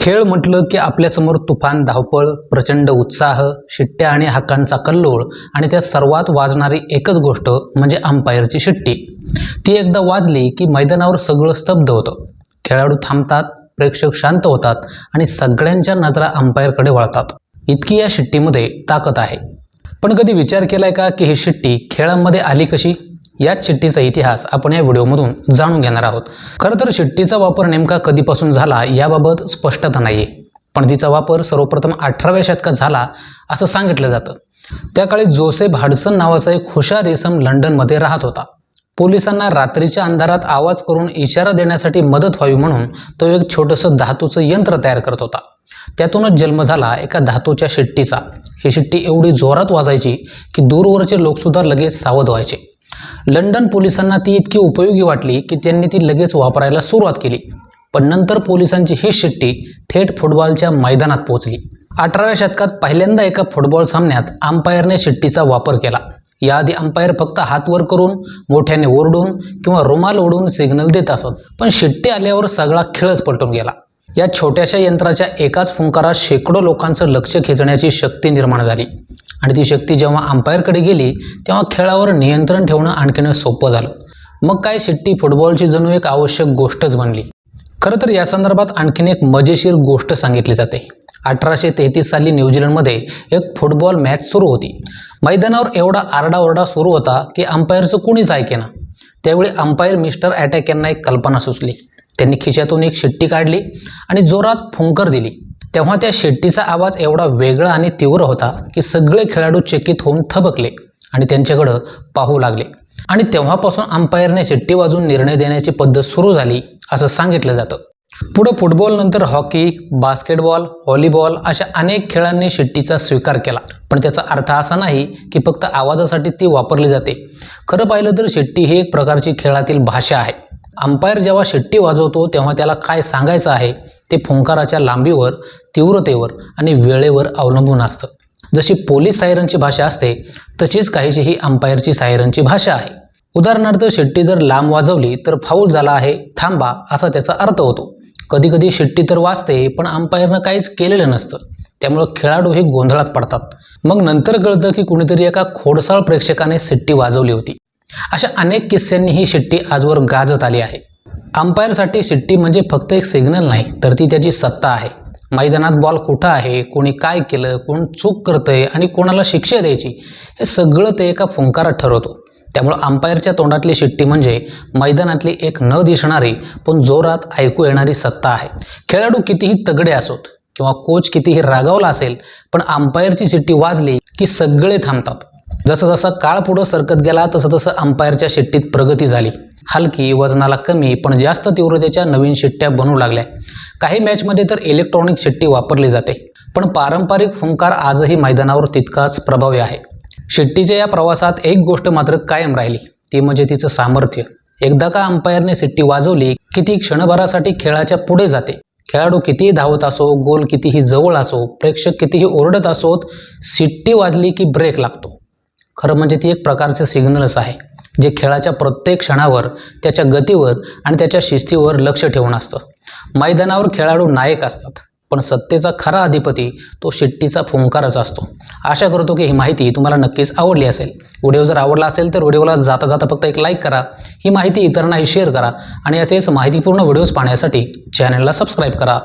खेळ म्हटलं की आपल्यासमोर तुफान धावपळ प्रचंड उत्साह शिट्ट्या आणि हाकांचा कल्लोळ आणि त्या सर्वात वाजणारी एकच गोष्ट म्हणजे अंपायरची शिट्टी. ती एकदा वाजली की मैदानावर सगळं स्तब्ध होतं. खेळाडू थांबतात प्रेक्षक शांत होतात आणि सगळ्यांच्या नजरा अंपायरकडे वळतात. इतकी या शिट्टीमध्ये ताकद आहे. पण कधी विचार केलाय का की ही शिट्टी खेळामध्ये आली कशी? याच शिट्टीचा इतिहास आपण या व्हिडिओमधून जाणून घेणार आहोत. खरं तर शिट्टीचा वापर नेमका कधीपासून झाला याबाबत स्पष्टता नाही आहे पण तिचा वापर सर्वप्रथम अठराव्या शतकात झाला असं सांगितलं जातं. त्या काळी जोसेफ हाडसन नावाचा एक हुशार इसम लंडनमध्ये राहत होता. पोलिसांना रात्रीच्या अंधारात आवाज करून इशारा देण्यासाठी मदत व्हावी म्हणून तो एक छोटंसं धातूचं यंत्र तयार करत होता. त्यातूनच जन्म झाला एका धातूच्या शिट्टीचा. ही शिट्टी एवढी जोरात वाजायची की दूरवरचे लोकसुद्धा लगेच सावध व्हायचे. लंडन पोलिसांना ती इतकी उपयोगी वाटली की त्यांनी ती लगेच वापरायला सुरुवात केली. पण नंतर पोलिसांची ही शिट्टी थेट फुटबॉलच्या मैदानात पोहोचली. अठराव्या शतकात पहिल्यांदा एका फुटबॉल सामन्यात अंपायरने शिट्टीचा वापर केला. याआधी अंपायर फक्त हात वर करून मोठ्याने ओरडून किंवा रुमाल ओढून सिग्नल देत असत पण शिट्टी आल्यावर सगळा खेळच पलटून गेला. या छोट्याशा यंत्राच्या एकाच फुंकारात शेकडो लोकांचं लक्ष खेचण्याची शक्ती निर्माण झाली. आणि ती शक्ती जेव्हा अंपायरकडे गेली तेव्हा खेळावर नियंत्रण ठेवणं आणखीन सोपं झालं. मग काय शिट्टी फुटबॉलची जणू एक आवश्यक गोष्टच बनली. खरं तर या संदर्भात आणखीन एक मजेशीर गोष्ट सांगितली जाते. अठराशे तेहतीस साली न्यूझीलंडमध्ये एक फुटबॉल मॅच सुरू होती. मैदानावर एवढा आरडाओरडा सुरू होता की अंपायरचं कुणीच ऐकेना. त्यावेळी अंपायर मिस्टर अटॅक यांना एक कल्पना सुचली. त्यांनी खिशातून एक शिट्टी काढली आणि जोरात फुंकर दिली. तेव्हा त्या शेट्टीचा आवाज एवढा वेगळा आणि तीव्र होता की सगळे खेळाडू चकित होऊन थबकले आणि त्यांच्याकडं पाहू लागले. आणि तेव्हापासून अंपायरने शेट्टी वाजून निर्णय देण्याची पद्धत सुरू झाली असं सांगितलं जातं. पुढं फुटबॉल नंतर हॉकी बास्केटबॉल व्हॉलीबॉल अशा अनेक खेळांनी शिट्टीचा स्वीकार केला. पण त्याचा अर्थ असा नाही की फक्त आवाजासाठी ती वापरली जाते. खरं पाहिलं तर शिट्टी ही एक प्रकारची खेळातील भाषा आहे. अंपायर जेव्हा शिट्टी वाजवतो तेव्हा त्याला काय सांगायचं आहे ते फुंकाराच्या लांबीवर तीव्रतेवर आणि वेळेवर अवलंबून असतं. जशी पोलीस सायरनची भाषा असते तशीच काहीशी ही अंपायरची सायरनची भाषा आहे. उदाहरणार्थ शिट्टी जर लांब वाजवली तर फाऊल झाला आहे थांबा असा त्याचा अर्थ होतो. कधीकधी शिट्टी तर वाजते पण अंपायरनं काहीच केलेलं नसतं. त्यामुळं खेळाडू हे गोंधळात पडतात. मग नंतर कळतं की कुणीतरी एका खोडसाळ प्रेक्षकाने शिट्टी वाजवली होती. अशा अनेक किस्स्यांनी ही शिट्टी आजवर गाजत आली आहे. अंपायरसाठी शिट्टी म्हणजे फक्त एक सिग्नल नाही तर ती त्याची सत्ता आहे. मैदानात बॉल कुठं आहे कोणी काय केलं कोण चूक करतंय आणि कोणाला शिक्षा द्यायची हे सगळं ते एका फुंकारात ठरवतो. त्यामुळं अंपायरच्या तोंडातली शिट्टी म्हणजे मैदानातली एक न दिसणारी पण जोरात ऐकू येणारी सत्ता आहे. खेळाडू कितीही तगडे असोत किंवा कोच कितीही रागावला असेल पण अंपायरची शिट्टी वाजली की सगळे थांबतात. जसं जसं काळ पुढं सरकत गेला तसं तसं अंपायरच्या शिट्टीत प्रगती झाली. हलकी वजनाला कमी पण जास्त तीव्रतेच्या नवीन शिट्ट्या बनू लागल्या. काही मॅचमध्ये तर इलेक्ट्रॉनिक शिट्टी वापरली जाते पण पारंपरिक फुंकार आजही मैदानावर तितकाच प्रभावी आहे. शिट्टीच्या या प्रवासात एक गोष्ट मात्र कायम राहिली ती म्हणजे तिचं सामर्थ्य. एकदा का अंपायरने शिट्टी वाजवली की ती क्षणभरासाठी खेळाच्या पुढे जाते. खेळाडू कितीही धावत असो गोल कितीही जवळ असो प्रेक्षक कितीही ओरडत असोत शिट्टी वाजली की ब्रेक लागतो. खरं म्हणजे ती एक प्रकारचे सिग्नलच आहे जे खेळाच्या प्रत्येक क्षणावर त्याच्या गतीवर आणि त्याच्या शिस्तीवर लक्ष ठेवून असतं. मैदानावर खेळाडू नायक असतात पण सत्तेचा खरा अधिपती तो शिट्टीचा फुंकारच असतो. आशा करतो की ही माहिती तुम्हाला नक्कीच आवडली असेल. व्हिडिओ जर आवडला असेल तर व्हिडिओला जाता जाता फक्त एक लाईक करा ही माहिती इतरांनाही शेअर करा आणि असेच माहितीपूर्ण व्हिडिओज पाहण्यासाठी चॅनलला सबस्क्राईब करा.